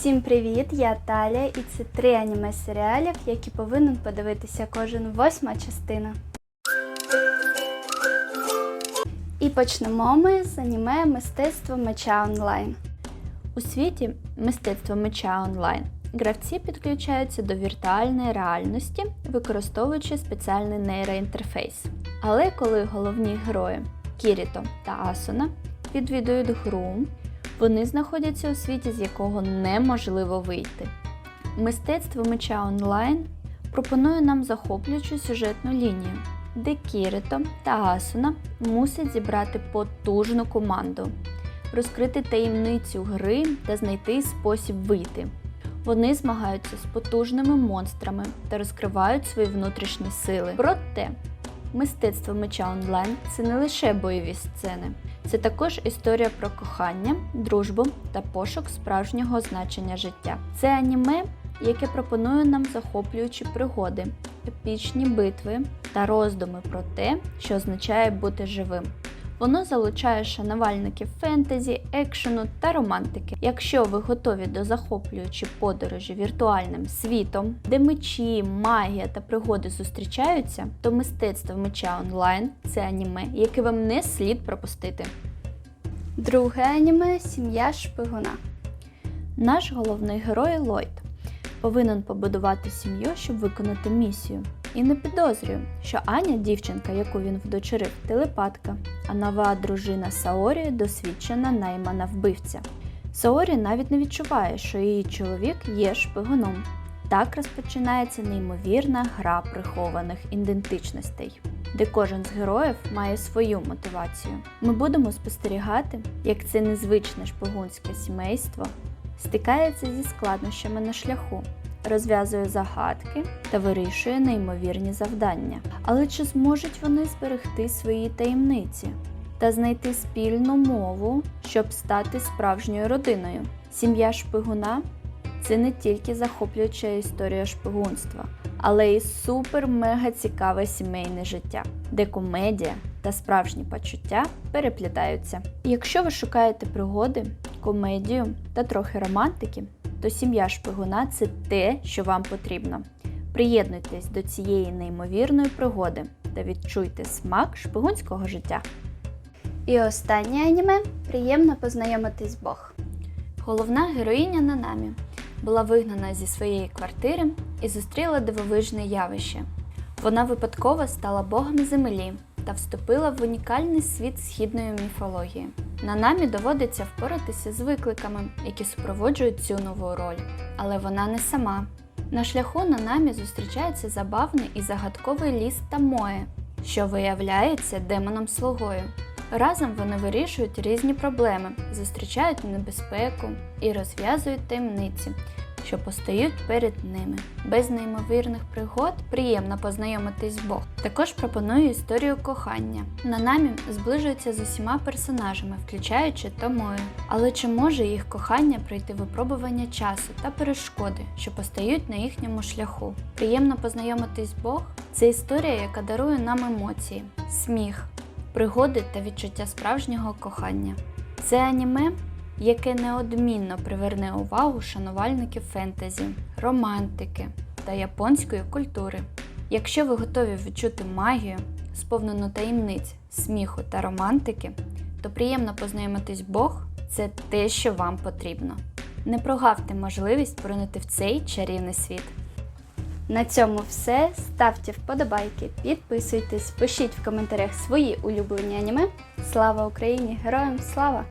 Всім привіт! Я Таля, і це три аніме серіалів, які повинен подивитися кожен восьма частина. І почнемо ми з аніме Мистецтво меча онлайн. У світі мистецтва меча онлайн гравці підключаються до віртуальної реальності, використовуючи спеціальний нейроінтерфейс. Але коли головні герої Кіріто та Асуна відвідують гру, вони знаходяться у світі, з якого неможливо вийти. Мистецтво меча онлайн пропонує нам захоплюючу сюжетну лінію, де Кіріто та Асуна мусять зібрати потужну команду, розкрити таємницю гри та знайти спосіб вийти. Вони змагаються з потужними монстрами та розкривають свої внутрішні сили. Проте мистецтво меча онлайн це не лише бойові сцени, це також історія про кохання, дружбу та пошук справжнього значення життя. Це аніме, яке пропонує нам захоплюючі пригоди, епічні битви та роздуми про те, що означає бути живим. Воно залучає шанувальників фентезі, екшену та романтики. Якщо ви готові до захоплюючої подорожі віртуальним світом, де мечі, магія та пригоди зустрічаються, то мистецтво меча онлайн це аніме, яке вам не слід пропустити. Друге аніме Сім'я шпигуна. Наш головний герой Ллойд повинен побудувати сім'ю, щоб виконати місію. І не підозрює, що Аня, дівчинка, яку він вдочерив, телепатка, а нова дружина Саорі досвідчена наймана вбивця. Саорі навіть не відчуває, що її чоловік є шпигуном. Так розпочинається неймовірна гра прихованих ідентичностей, де кожен з героїв має свою мотивацію. Ми будемо спостерігати, як це незвичне шпигунське сімейство стикається зі складнощами на шляху, розв'язує загадки та вирішує неймовірні завдання. Але чи зможуть вони зберегти свої таємниці та знайти спільну мову, щоб стати справжньою родиною? Сім'я шпигуна це не тільки захоплююча історія шпигунства, але й супер-мега цікаве сімейне життя, де комедія та справжні почуття переплітаються. Якщо ви шукаєте пригоди, комедію та трохи романтики, то сім'я шпигуна це те, що вам потрібно. Приєднуйтесь до цієї неймовірної пригоди та відчуйте смак шпигунського життя. І останнє аніме приємно познайомитись Бог. Головна героїня Нанамі була вигнана зі своєї квартири і зустріла дивовижне явище. Вона випадково стала богом землі та вступила в унікальний світ східної міфології. Нанамі доводиться впоратися з викликами, які супроводжують цю нову роль. Але вона не сама. На шляху Нанамі зустрічається забавний і загадковий ліс Тамое, що виявляється демоном слугою. Разом вони вирішують різні проблеми, зустрічають небезпеку і розв'язують таємниці, що постають перед ними. Без неймовірних пригод приємно познайомитись з Бог. Також пропоную історію кохання. Нанамі зближується з усіма персонажами, включаючи Томою. Але чи може їх кохання пройти випробування часу та перешкоди, що постають на їхньому шляху? Приємно познайомитись з Бог це історія, яка дарує нам емоції, сміх, пригоди та відчуття справжнього кохання. Це аніме, яке неодмінно приверне увагу шанувальників фентезі, романтики та японської культури. Якщо ви готові відчути магію, сповнену таємниць, сміху та романтики, то приємно познайомитись Бог це те, що вам потрібно. Не прогавте можливість поринути в цей чарівний світ. На цьому все. Ставте вподобайки, підписуйтесь, пишіть в коментарях свої улюблені аніме. Слава Україні! Героям слава!